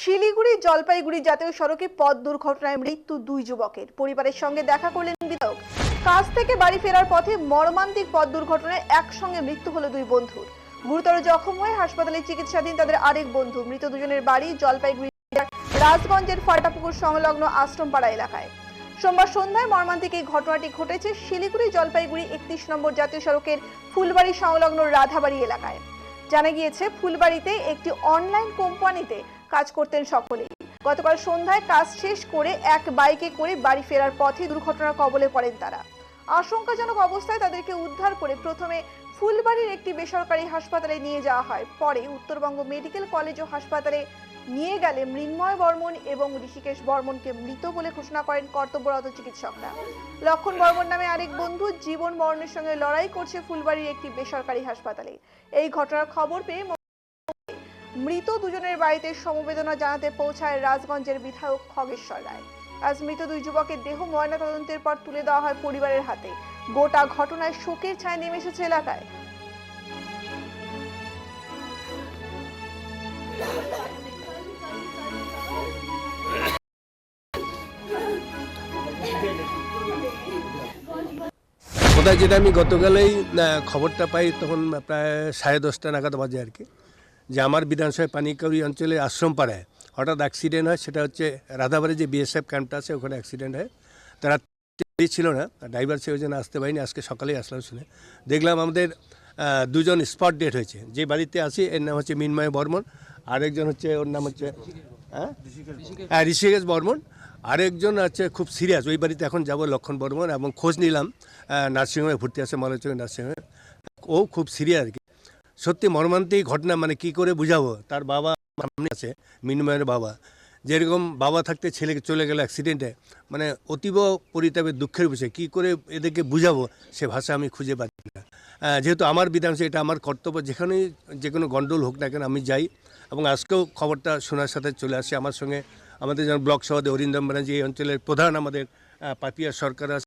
শিলিগুড়ি জলপাইগুড়ি জাতীয় সড়কে পথ দুর্ঘটনায় মৃত্যু দুই যুবকের। পরিবারের সঙ্গে দেখা করলেন বিধায়ক। কাজ থেকে বাড়ি ফেরার পথে মর্মান্তিক পথ দুর্ঘটনায় একসঙ্গে মৃত্যু হলো দুই বন্ধুর। গুরুতর জখম হয়ে হাসপাতালে চিকিৎসাধীন তাদের আরেক বন্ধু। মৃত দুজনের বাড়ি জলপাইগুড়ি রাজগঞ্জের ফাটাপুকুর সংলগ্ন আশ্রমপাড়া এলাকায়। সোমবার সন্ধ্যায় মর্মান্তিক এই ঘটনাটি ঘটেছে শিলিগুড়ি জলপাইগুড়ি একত্রিশ নম্বর জাতীয় সড়কের ফুলবাড়ি সংলগ্ন রাধাবাড়ি এলাকায়। জানা গিয়েছে, ফুলবাড়িতে একটি অনলাইন কোম্পানিতে কাজ করতেন সকলেই। গতকাল সন্ধ্যায় কাজ শেষ করে এক বাইকে করে বাড়ি ফেরার পথে দুর্ঘটনার কবলে পড়েন তারা। আশঙ্কাজনক অবস্থায় তাদেরকে উদ্ধার করে প্রথমে ফুলবাড়ির একটি বেসরকারি হাসপাতালে নিয়ে যাওয়া হয়। পরে উত্তরবঙ্গ মেডিকেল কলেজ ও হাসপাতালে নিয়ে গেলে মৃন্ময় বর্মন এবং ঋষিকেশ বর্মনকে মৃত বলে ঘোষণা করেন কর্তব্যরত চিকিৎসকরা। লক্ষণ বর্মন নামে আরেক বন্ধু জীবন মরণের সঙ্গে লড়াই করছে ফুলবাড়ির একটি বেসরকারি হাসপাতালে। এই ঘটনার খবর পেয়ে মৃত দুজনের বাড়িতে সমবেদনা জানাতে পৌঁছায় রাজগঞ্জের বিধায়ক খগেশ্বর রায়। আজ মৃত দুই যুবকের দেহ ময়না তদন্তের পর তুলে দেওয়া হয় পরিবারের হাতে। গোটা ঘটনায় শোকের ছায় নেমে এসেছে এলাকায়। যেটা আমি গতকালেই খবরটা পাই, তখন প্রায় সাড়ে দশটা নাগাদ বাজে আর কি। যে আমার বিধানসভায় পানিকাউরি অঞ্চলে আশ্রম পাড়ায় হঠাৎ অ্যাক্সিডেন্ট হয় সেটা হচ্ছে রাধাবাড়ি যে বিএসএফ ক্যাম্পটা আছে ওখানে অ্যাক্সিডেন্ট হয়। তারা ছিল না ড্রাইভার সে ওই জন্য আসতে পারিনি আজকে সকালেই আসলাম শুনে। দেখলাম আমাদের দুজন স্পট ডেট হয়েছে। যে বাড়িতে আছি এর নাম হচ্ছে মিনময় বর্মন আরেকজন হচ্ছে ওর নাম হচ্ছে হ্যাঁ? হ্যাঁ ঋষিকেশ বর্মন। আরেকজন আছে খুব সিরিয়াস ওই বাড়িতে এখন যাব লক্ষণ বর্মন এবং খোঁজ নিলাম নার্সিংহোমে ভর্তি আছে মনোচক নার্সিংহোমে। ও খুব সিরিয়াস আর কি। সত্যি মর্মান্তিক ঘটনা মানে কি করে বুঝাবো? তার বাবা সামনে আছে, মিনময়ের বাবা। যেরকম বাবা থাকতে ছেলে চলে গেল অ্যাক্সিডেন্টে মানে অতীব পরিতাপের দুঃখের বিষয়, কী করে এদেরকে বুঝাবো? সে ভাষা আমি খুঁজে পাচ্ছি না। যেহেতু আমার বিধানসভা এটা আমার কর্তব্য, যেখানেই যে কোনো গণ্ডগোল হোক না কেন আমি যাই। এবং আজকেও খবরটা শোনার সাথে চলে আসছে আমার সঙ্গে আমাদের যেমন ব্লক সভাপতি অরিন্দম ব্যানার্জি, এই অঞ্চলের প্রধান আমাদের পাপিয়া সরকার আছে।